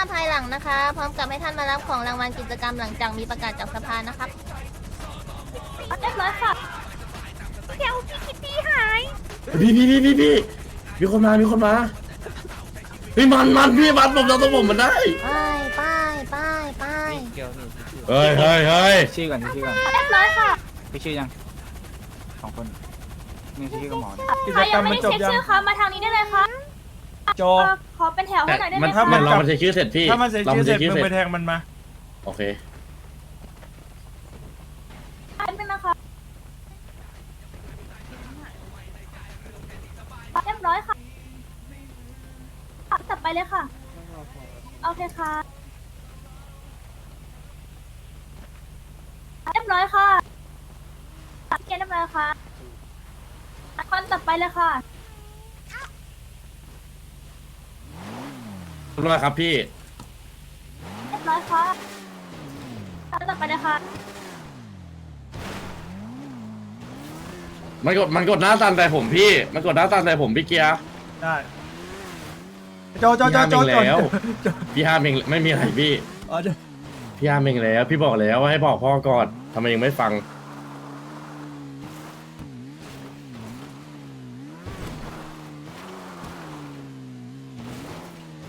าภายหลังนะคะ พร้อมกับให้ท่านมารับของรางวัลกิจกรรมหลังจากมีประกาศจากสภานะครับเรียบร้อยค่ะเดี๋ยวพี่คิตตี้หาย พี่พี่พี่พี่พี่มีคนมามีคนมาพี่มันมันพี่มันผมจะต้องผมมันได้ไปไปไปไปเกี่ยวนี่ชื่อเฮ้ยเฮ้ยเฮ้ยชื่อก่อนชื่อก่อนเรียบร้อยค่ะ พี่ชื่อยังสองคนนี่ชื่อกับหมอเนี่ยกิจใครกรยัรงมไม่มันได้จบเช็คยังชื่อคะมาทางนี้ได้เลยค่ะ โจ เอ่อขอเป็นแถวให้แต่หน่อยได้ไหมมันคะมันเรามันจะชื่อเสร็จพี่ถ้ามันเสร็จเราชื่อเสร็จชื่อมึงเสร็ไปจแทงมันมา โอเค แป๊บนึงนะคะเรียบร้อยค่ะตัดไปเลยค่ะ โอเคค่ะเรียบร้อยค่ะเกณฑ์เรียบร้อยค่ะคนตัดไปเลยค่ะ ขอบ คุณมากครับพี่ เรียบร้อยค่ะตัดไปเลยค่ะมันกดมันกดหน้าตามใจผมพี่ มันกดหน้าตามใจผมพี่เกียร์ ได้โจโจโจโจพี่โจห้ามเองแล้วโจพี่ห้ามเองไม่มีอะไรพี่อ๋อโจพี่ห้ามเองแล้วพี่บอกแล้วว่าให้บอกพ่อก่อนทำไมยังไม่ฟัง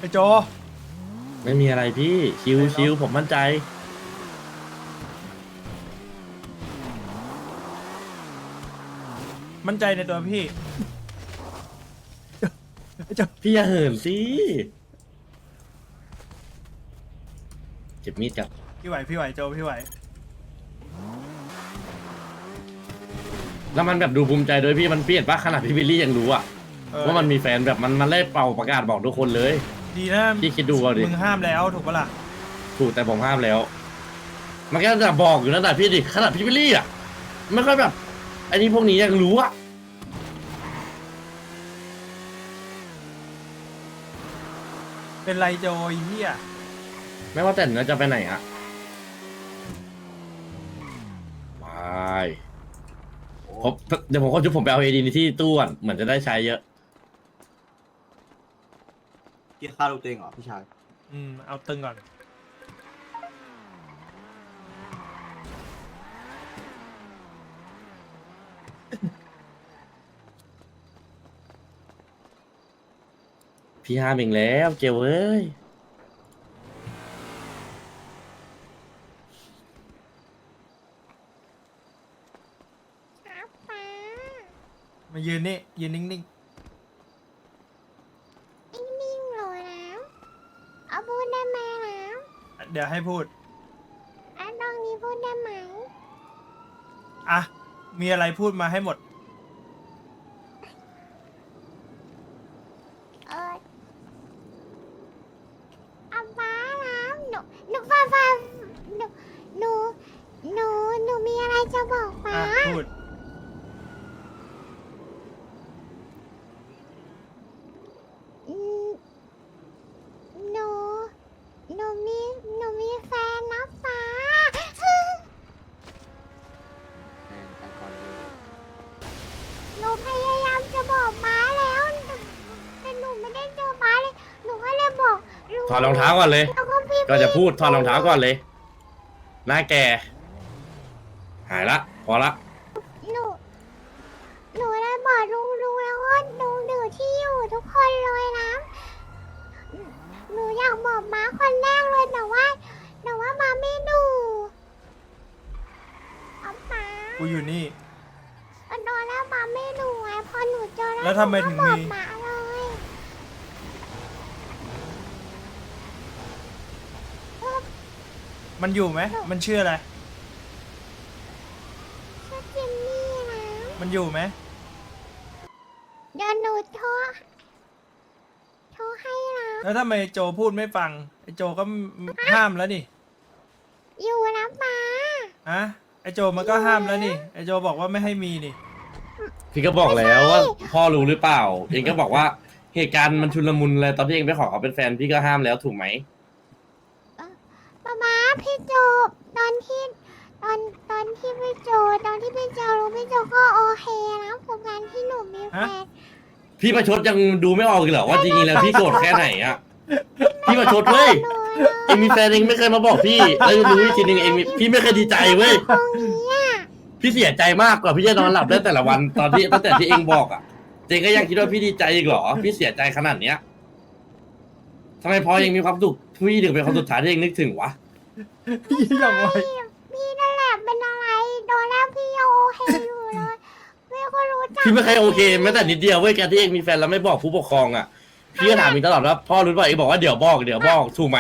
ไอโจไม่มีอะไรพี่ชิวชิวผมมั่นใจ มั่นใจในตัวพี่ไอโจพี่อย่าเหินสิเจ็บมีดจับพี่ไหวพี่ไหวโจพี่ไหวแล้วมันแบบดูภูมิใจด้วยพี่มันเปลี่ยนปะขนาดพี่บิลลี่ยังรู้อะเออว่ามันมีแฟนแบบมันมันเล่เป่าประกาศบอกทุกคนเลย ดีนะพี่คิดดูเอาดิ มึงห้ามแล้วถูกปะล่ะถูกแต่ผมห้ามแล้ว มันก็จะบอกอยู่นั่นแต่พี่ดิขนาดพี่บิลลี่อะไม่ค่อยแบบอันนี้พวกนี้ยังรู้อะเป็นไรโจไอ้เหี้ยไม่ว่าแต่เนื้อจะไปไหนอะวายผมเดี๋ยวผมขอจุดผมไปเอาเอดีที่ตู้ก่อนเหมือนจะได้ใช้เยอะ กินข้าวลูกตัวเองเหรอพี่ชาย อืม เอาตึงก่อน พี่ห้ามเองแล้วเกลเอ้ยครับป้ามายืนนี่ ยืนนิ่งนิ่งๆเลยนะเอาพูดได้ไหมนะ ๆ เดี๋ยวให้พูดอันตรงนี้พูดได้ไหม อะ มีอะไรพูดมาให้หมด เอออาป้านะหนูหนูฟ้าฟ้าหนูหนูหนูหนูมีอะไรจะบอกป้า อะ พูด อืมหนูหนูมีหนูมีแฟนนะป้า หนูพยายามจะบอกม้าแล้ว แต่หนูไม่ได้เจอม้าเลย หนูก็เลยบอกลุง ถอดรองเท้าก่อนเลย แล้วก็พี่ก็จะพูดถอดรองเท้าก่อนเลย หน้าแก หายละ พอละ หนูหนูเลยบอกลุงลุงแล้วก็ลุงดูที่อยู่ทุกคนเลยนะหนูอยากบอกม้าคนแรกเลยแต่ว่าแต่ว่าม้าไม่ดูเอาม้ากูอยู่นี่ ตอนแรกม้าไม่ดูไงพอหนูเจอแล้วแล้วทำไมถึงหนูก็บอกมีม้าเลย มันอยู่ไหม มันชื่ออะไร ชื่อจิมมี่นะมันอยู่ไหม เดี๋ยวหนูโทรโทรให้นะแล้วทำไมโจพูดไม่ฟัง ไอโจก็ห้ามแล้วนี่อยู่นะป้าอะไอโจมันก็ห้ามแล้วนี่ ไอโจบอกว่าไม่ให้มีนี่ พี่ก็บอกแล้วว่าพ่อรู้หรือเปล่า เองก็บอกว่าเหตุการณ์มันชุลมุนเลยตอนที่เองไปขอเขาเป็นแฟนพี่ก็ห้ามแล้วถูกไหม ป้าม้าพี่โจตอนที่ตอนตอนที่พี่โจตอนที่พี่โจรู้พี่โจก็โอเคนะกับการที่หนูมีแฟนพี่ประชดยังดูไม่ออกอีกเหรอว่าจริงๆแล้วพี่โกรธแค่ไหนอะพี่ประชดเว้ยหนูเลยเองมีแฟนเองไม่เคยมาบอกพี่แล้วรู้อีกทีนึงเองมีพี่ไม่เคยดีใจเว้ยตรงนี้อะพี่เสียใจมากกว่าพี่จะนอนหลับได้แต่ละวันตอนที่ตั้งแต่ที่เองบอกอะเจงก็ยังคิดว่าพี่ดีใจอีกเหรอพี่เสียใจขนาดเนี้ย ทำไมพอยังมีความสุขพี่ถึงเป็นคนสุดท้ายที่เองนึกถึงวะอย่างไวพี่นั่นแหละเป็นอะไรโดนแล้วพี่ยังโอเคอยู่เลยไม่ก็รู้จักพี่ไม่เคยโอเคแม้แต่นิดเดียวเว้ยการที่เองมีแฟนแล้วไม่บอกผู้ปกครองอะพี่ก็ถามเองตลอดว่าพ่อรู้ป่ะเองบอกว่าเดี๋ยวบอกเดี๋ยวบอกถูกไหม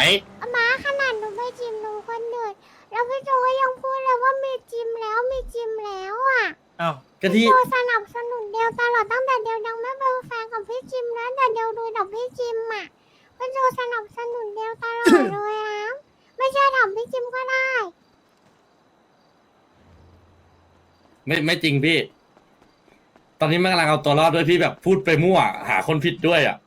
ม้าขนาดหนูไปจิมหนูคนเดินแล้วพี่โจก็ยังพูดเลยว่ามีจิมแล้วมีจิมแล้วอะอ้าวก็ที่โจสนับสนุนเดียวตลอดตั้งแต่เดียวยังไม่เป็นแฟนกับพี่จิมนะแต่เดียวดูกับพี่จิมอะ พี่โจสนับสนุนเดียวตลอดเลยนะไม่ใช่ถามพี่จิมก็ได้ ไม่ไม่จริงพี่ ตอนนี้มันกำลังเอาตัวรอดด้วยพี่แบบพูดไปมั่ว หาคนผิดด้วยอะ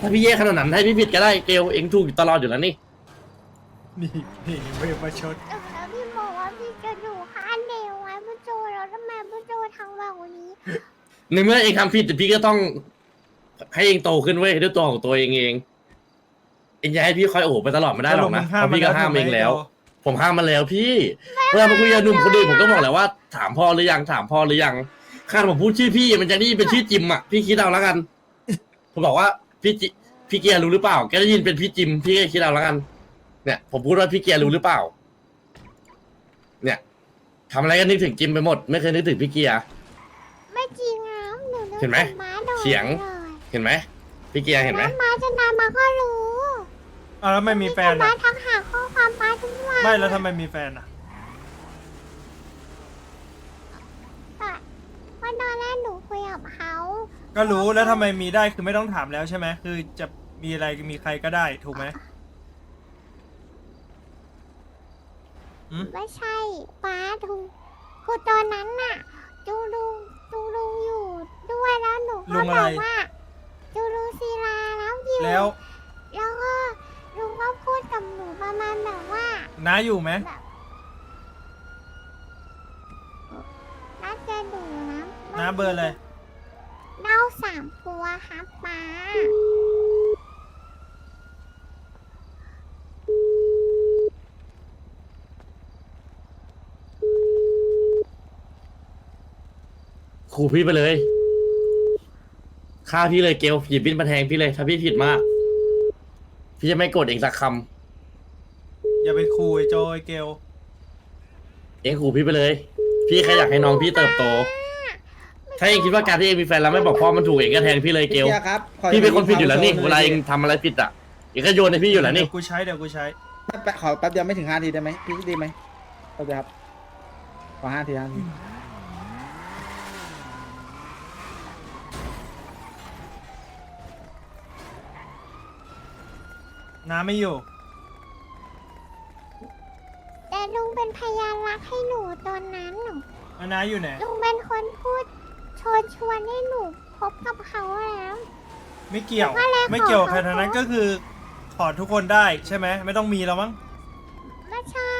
ถ้าพี่แย่ขนาดนั้นให้พี่ผิดก็ได้เกลเองถูกอยู่ตลอดอยู่แล้วนี่ นี่นี่เวฟมาชดแล้วพี่บอกว่าพี่จะดูข้างเดียวไว้พี่โจแล้วทำไมพี่โจทำแบบนี้ ในเมื่อเองทำผิดแต่พี่ก็ต้อง ให้เองโตขึ้นเว้ยด้วยตัวของตัวเองเอง เองจะให้พี่คอยโอ้โหไปตลอดไม่ได้หรอกนะเพราะพี่ก็ห้ามเองแล้ว ผมห้ามมาแล้วพี่เวลามาคุยกับหนุ่มคนอื่นผมก็บอกแล้วว่า ถามพ่อหรือยังถามพ่อหรือยังข้าผมพูดชื่อพี่มันจะนี่เป็นชื่อจิมอะพี่คิดเอาแล้วกัน ผมบอกว่าพี่จิพี่เกียร์รู้หรือเปล่าแกได้ยินเป็นพี่จิมพี่ก็คิดเอาแล้วกัน เนี่ย ผมพูดว่าพี่เกียร์รู้หรือเปล่า เนี่ยทำอะไรก็นึกถึงจิมไปหมด ไม่เคยนึกถึงพี่เกียร์ ไม่จริงนะหนูนึกเห็นไหมถึงม้าโดนเสียงเลยเห็นไหมพี่เกียร์เห็นไหมแล้วม้าจะนานมาก็รู้ อ้าวแล้วไม่มีแฟนม้าอะทักหาข้อความม้าทุกวันไม่แล้วทำไมมีแฟนอะแต่ว่าตอนแรกหนูคุยกับเขาก็รู้แล้วทำไมมีได้คือไม่ต้องถามแล้วใช่ไหมคือจะมีอะไรมีใครก็ได้ถูกไหมหืมไม่ใช่ป้าทุกคือตอนนั้นน่ะจูลุงจูลุงอยู่ด้วยแล้วหนูลุก็งบอะไรอกว่าจูลุงศิลาแล้วอยู่แล้ว แล้วก็ ลุงก็พูดกับหนูประมาณแบบว่าน้าอยู่ไหมแบบน่าจะดูนะน้าเบอร์อะไรเล่าสามตัวครับป้าขู่พี่ไปเลยฆ่าพี่เลยเกลหยิบบินมาแทงพี่เลยถ้าพี่ผิดมาก พี่จะไม่โกรธเองสักคอย่าไปคุยโจไอเกลำเองขู่พี่ไปเลย พี่แค่อยากให้น้องพี่เติบโต ถ้าเองคิดว่าการที่เองมีแฟนแล้วไม่บอกพ่อมันถูกเองก็แทงพี่เลยเกลพี่ครับขอพี่เป็นคนผิดอยู่แล้วนี่ขเวลาเองทำอะไรผิดอะเองก็โยนให้พี่อยู่แล้วนี่ เดี๋ยวกูใช้เดี๋ยวกูใช้ แป๊บขอแป๊บเดียวไม่ถึงห้าทีได้ไหมพี่ดีไหมแป๊บเดียวครับขอห้าทีห้าที น้าไม่อยู่ แต่ลุงเป็นพยานรักให้หนูตอนนั้นหนูแล้วน้าอยู่ไหน ลุงเป็นคนพูดชวนชวนให้หนูคบกับเขาแล้ว ไม่เกี่ยวว่าแล้วไม่เกี่ยวขอใครทั้งนั้นขอก็คือขอทุกคนได้ใช่ไหม ไม่ต้องมีแล้วมั้ง ไม่ใช่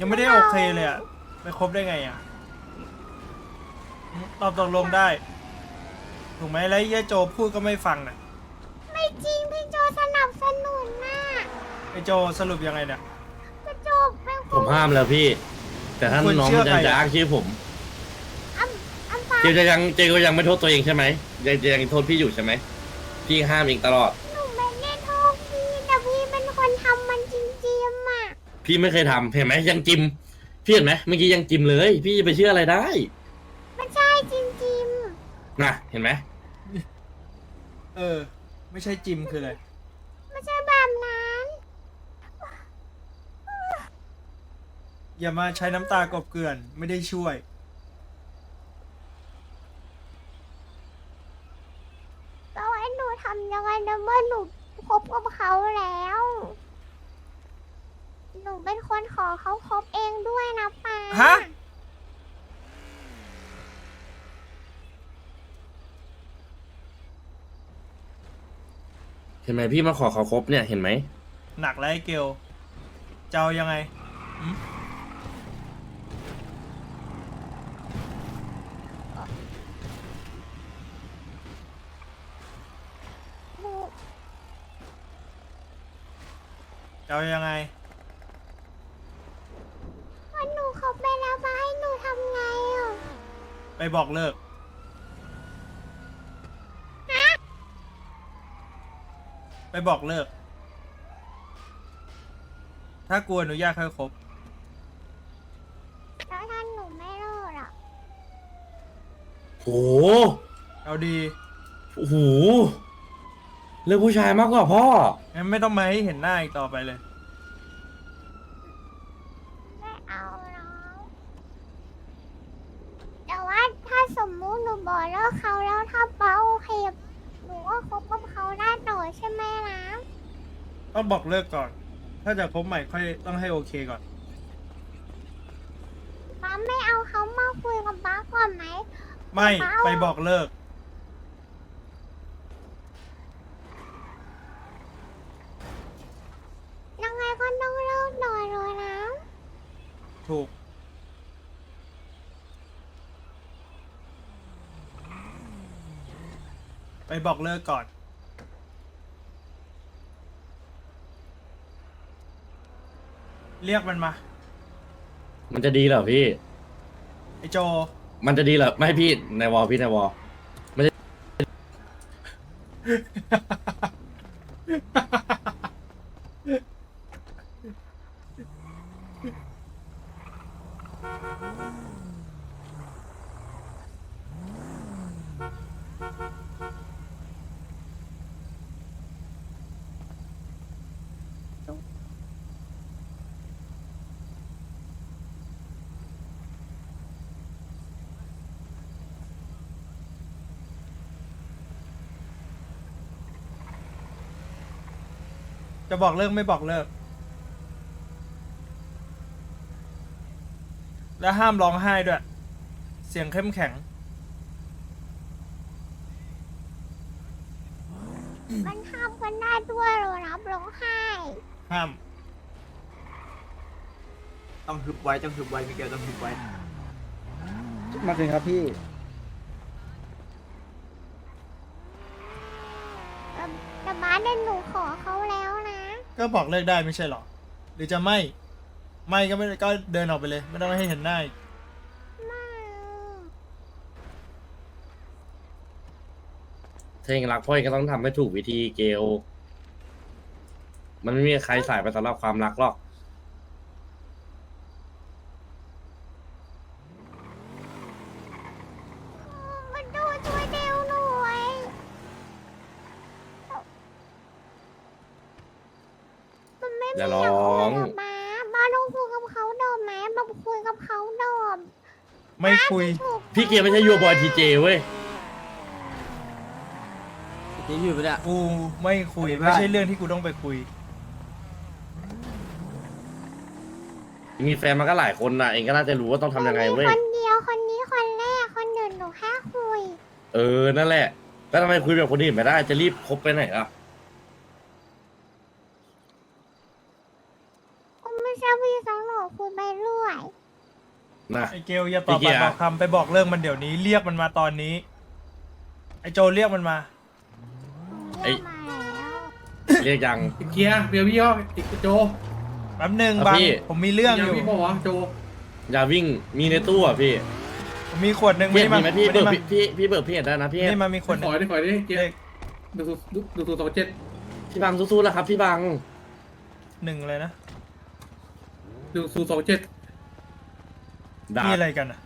ยังไม่ได้โอเคเลยอะไปคบได้ไงอะตอบตกลงได้ ถูกไหมแล้วไอ้เหี้ยโจพูดก็ไม่ฟังน่ะ ไม่จริงพี่โจส นับสนุนน่ะไอโจสรุปยังไงเนี่ยพี่โจเป็นคผมห้ามแล้วพี่ แต่ถ้าคุณน้องเชื่อมันใครจะอะอ้างชื่อผมอ้ำอ้ำฟ้าเจจะยังเจก็ยังไม่โทษตัวเองใช่ไหมยังจะยังโทษพี่อยู่ใช่ไหมพี่ห้ามเองตลอด หนูไม่ได้โทษพี่แต่พี่เป็นคนทำมันจริงๆอะพี่ไม่เคยทำเห็นไหมยังจิมพี่เห็นไหมเมื่อกี้ยังจิมเลย พี่จะไปเชื่ออะไรได้ไม่ใช่จริงน่ะเห็นไหมเออ ไม่ใช่จิมคืออะไร ๆไม่ใช่แบบนั้น อย่ามาใช้น้ำตากบเกลื่อน ไม่ได้ช่วย แล้วไอ้หนูทำยังไงนะเมื่อหนูคบกับเขาแล้ว หนูเป็นคนขอเขาคบเองด้วยนะป้าฮะ เห็นไหมพี่มาขอเขาครบเนี่ยเห็นไหมหนักแล้วไอเกลจะเอายังไงหนู จะเอายังไง วันหนูเขาไปแล้วมาให้หนูทำไงอะไปบอกเลิก ไปบอกเลิก ถ้ากลัวอนุญาตค่อยคบแล้วถ้าหนูไม่เลิกอะโหเอาดี โอ้โห เลือกผู้ชายมากกว่าพ่อ งั้นไม่ต้องมาให้เห็นหน้าอีกต่อไปเลย ไม่เอาแล้วแต่ว่าถ้าสมมุติหนูบอกเลิกเขาแล้วถ้าเป้าโอเคหนูก็คบกับเขาได้ต่อใช่ไหมนะต้องบอกเลิกก่อน ถ้าจะคบใหม่ค่อยต้องให้โอเคก่อน ป้าไม่เอาเขามาคุยกับป้าก่อนไหม ไม่เอาไปบอกเลิก ยังไงก็ต้องเลิกหน่อยเลยนะ ถูก ไป บอกเลิกก่อน เรียกมันมา มันจะดีเหรอพี่ ไอโจ มันจะดีเหรอไม่พี่ในวอลพี่ในวอล จะบอกเลิกไม่บอกเลิก และห้ามร้องไห้ด้วย เสียงเข้มแข็ง มันห้ามกันได้ด้วยเหรอรับร้องไห้ ห้าม ต้องฮึบไว้ต้องฮึบไว้มิเกลต้องฮึบไว้ มาถึงครับพี่ แต่แต่บ้านเดินหนูขอเขาแล้วนะ ก็บอกเลิกได้ไม่ใช่หรอ หรือจะไม่ ไม่ก็ไม่ก็เดินออกไปเลย ไม่ต้องให้เห็นหน้าอีกถ้าเองรักพ่อเองก็ต้องทำให้ถูกวิธีเกล มันไม่มีใครสายไปสำหรับความรักหรอก มันดูช่วยเดวหน่อยมันไม่ อย่า มี ร้ อยากคุ อย ง กับม้ามาลองคุยกับเขาดอมไหมมาคุยกับเขาดอม ไม่ คุยถูกพี่เกลไม่ใช่ยูบอยทีเจเว้ยยังอยู่ปะเนี่ยกูไม่คุย ไม่ใช่เรื่องที่กูต้องไปคุย มีแฟนมันก็หลายคนนะเองก็น่าจะรู้ว่าต้องทำยังไงเว้ย คนเดียวคนนี้คนแรกคนอื่นหนูแค่คุย เออ นั่นแหละ แล้วทำไมคุยแบบคนอื่นไม่ได้ จะรีบคบไปไหนอะ กูไม่ใช่พี่สองหนูคุยไปเรื่อย นะ ไอ เกลอย่าตอบพี่ปากเกียร์บอกคำไปบอกเลิกมันเดี๋ยวนี้เรียกมันมาตอนนี้ ไอโจเรียกมันมาเรียกมาแล้วเรียกยังเกียร์เบียร์พี่ย่ออีกโจแป๊บหนึ่งครับบังพี่ ผมมีเรื่องอยู่ พี่บอกว่าโจอย่าวิ่งมีในตู้อะพี่ผมมีขวดหนึ่งพี่ไม่มีได้ไหมมาพี่ไม่เบิได้กมาพี่พี่พี่เบิกพี่เห็นได้นะพี่ไม่ได้มามีขวดหขนึ่องดิขอดิเกียเลร์ขดูดูดูดูสองเจ็ดพี่บังสู้ๆแล้วครับพี่บังหนึ่งเลยนะดูดูสองเจ็ด ด่ามีอะไรกันอะ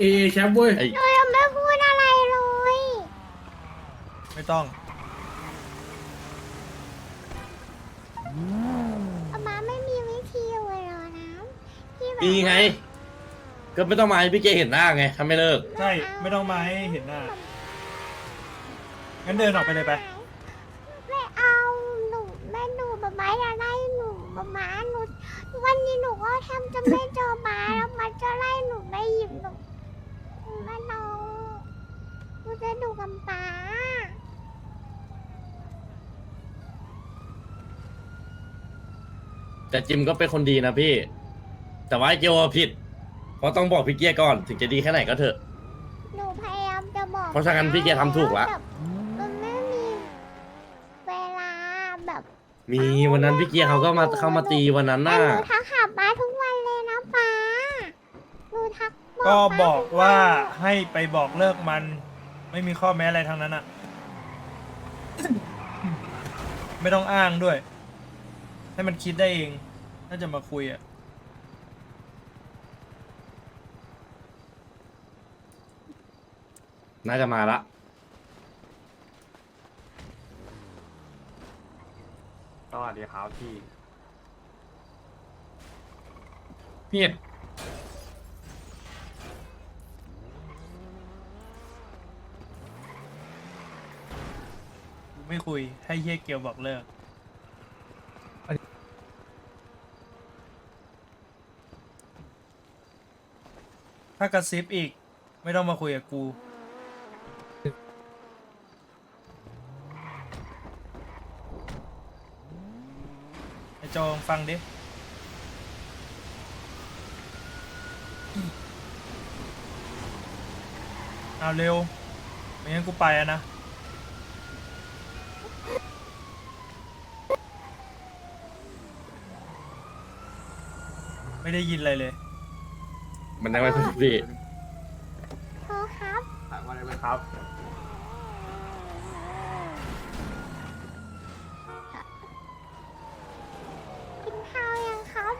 เอแชมป์เว้ยไอ้หนูยังไม่พูดอะไรเลยไม่ต้อง อามาไม่มีวิธีเลยเหรอนะที่แบบมีไง ก็ไม่ต้องมาให้พี่เกเห็นหน้าไงถ้าไม่เลิก ใช่ ไม่ต้องมาให้เห็นหน้า งั้นเดินออกไปเลยไป ไม่เอาหนูแม่หนูบะม้าจะไล่หนูบะม้าหนู วันนี้หนูก็แทบจะไม่เจอม้าแล้วมันจะไล่หนูไม่หยิบหนูแม่น้องหนูจะดูกับป้าแต่จิมก็เป็นคนดีนะพี่ แต่ว่าไอ้เกลอะผิด เพราะต้องบอกพี่เกียร์ก่อน ถึงจะดีแค่ไหนก็เถอะ หนูพยายามจะบอกเพราะฉะนั้นพี่เกียร์ทำถูกละแบบ มันไม่มีเวลาแบบมีวันนั้นพี่เกียร์เขาก็มาเข้ามาตีวันนั้นแต่น่ะหนูทักหาป้าทุกวันเลยนะป้าหนูทักก็ป้าบอกทุนว่าให้ไปบอกเลิกมัน ไม่มีข้อแม้อะไรทั้งนั้นอะไม่ต้องอ้างด้วย ให้มันคิดได้เองถ้าจะมาคุยอะน่าจะมาละ สวัสดีครับพี่ พี่เอ็ดกูไม่คุยให้เฮียเกียวบอกเลิก ถ้ากระซิบอีก ไม่ต้องมาคุยกับกู ไอโจงฟังดิเอาเร็ว ไม่งั้นกูไปอะนะ ไม่ได้ยินอะไรเลย มันได้ไหมพี่โทรครับมาเลยไหมครับ กินข้าวยังครับ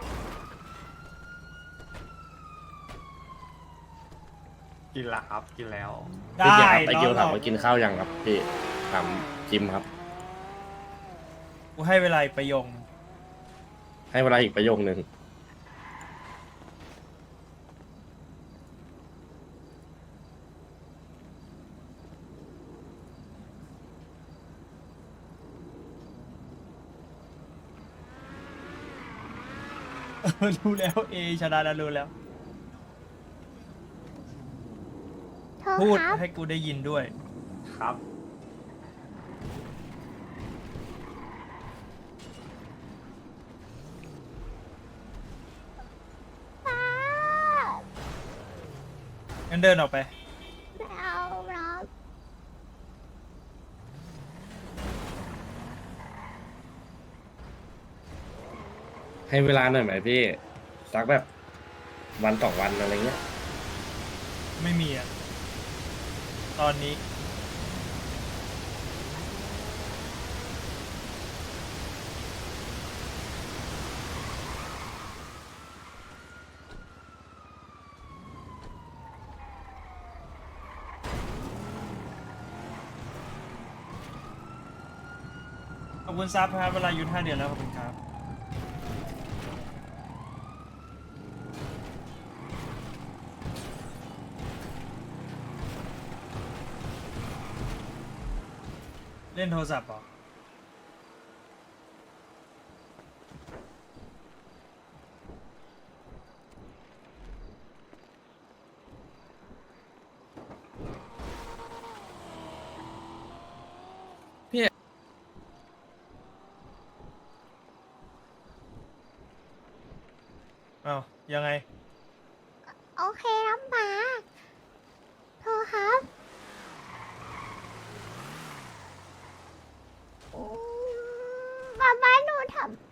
กินละครับกินแล้ว ได้พี่เกียร์ครับไอเกียวรถามอว่ากินข้าวยังครับพี่ถามจิมครับ กูให้เวลาอีกประโยคให้เวลาอีกประโยคนึงรู้แล้วเอชนะแล้วรู้แล้ว โทรพูดครับ ให้กูได้ยินด้วย ครับ ป้างั้นเดินออกไป ไม่เอาหรอกให้เวลาหน่อยไหมพี่ สักแบบวันสองวันอะไรเงี้ย ไม่มีอะ ตอนนี้ ขอบคุณซับครับ เวลาหยุดห้าเดือนแล้วขอบคุณครับ เล่นโทรศัพท์เหรออ้าวยังไง โอเคครับป้าโทรครับอืมป้าป้าหนูทำ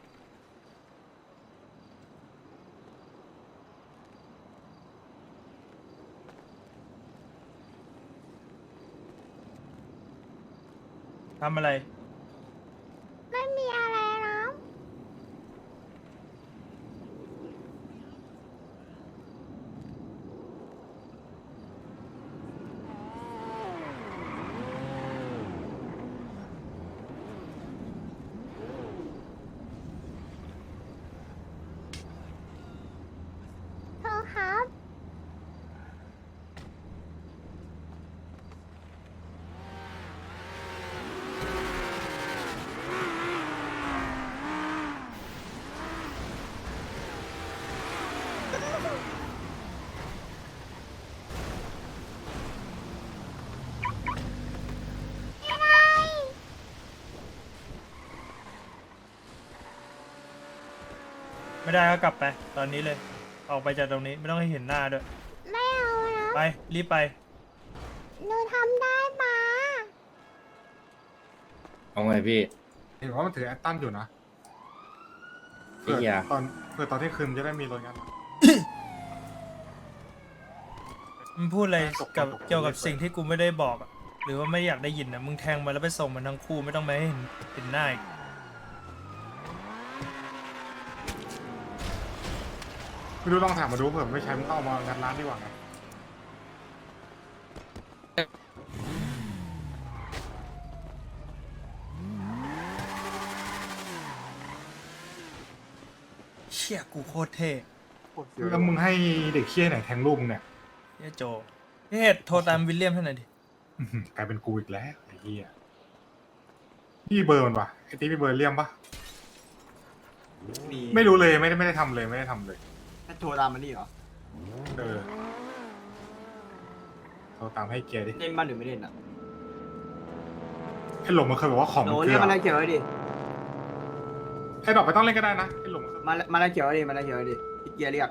ทำอะไร ไม่มีอะไรนะ โทรครับ ไม่ได้ ไม่ได้ก็กลับไป ตอนนี้เลย ออกไปจากตรงนี้ไม่ต้องให้เห็นหน้าด้วย ไม่เอานะไปรีบไป หนูทำได้ป้าเอาไงพี่ เห็นว่ามันถือแอตตันอยู่นะไอ้เหี้ย ตอนเผื่อตอนที่คืนจะได้มีรถงานมึงพูดอะไรตกกับตกเกี่ยวกับสิ่งที่กูไม่ได้บอกอะหรือว่าไม่อยากได้ยินนะมึงแทงมาแล้วไปส่งมันทั้งคู่ไม่ต้องมาให้เห็นเห็นหน้าอีก ไม่รู้ลองถามมาดูเผื่อไม่ใช้มึงก็เอามางัดร้านดีกว่าไงเชี่ยกูโคตรเท่แล้วมึงให้เด็กเคี้ยไหนแทงลูกมึงเนี่ยเหี้ยโจพี่เห็ดโทรตามวิลเลียมให้หน่อยดิอื้อหือกลายเป็นกูอีกแล้วไอ้เหี้ยพี่เบอร์มันวะไอ้ที่พี่เบอร์เลี่ยมปะไม่รู้เลยไม่ได้ไม่ได้ทำเลยไม่ได้ทำเลย โทรตามมันนี่เหรอ เออโทรตามให้เกียร์ดิเล่นบ้านหรือไม่เล่นอะไอ้หลงมันเคยบอกว่าของมันโอ้เกลืเรียอกมาแล้วเขียวไว้ดิไอ้ดอกไปต้องเล่นก็ได้นะไอ้หลงมันเคยมามาแล้วเขียวไว้ดิ มาแล้วเขียวไว้ดิพี่เกียร์เรียก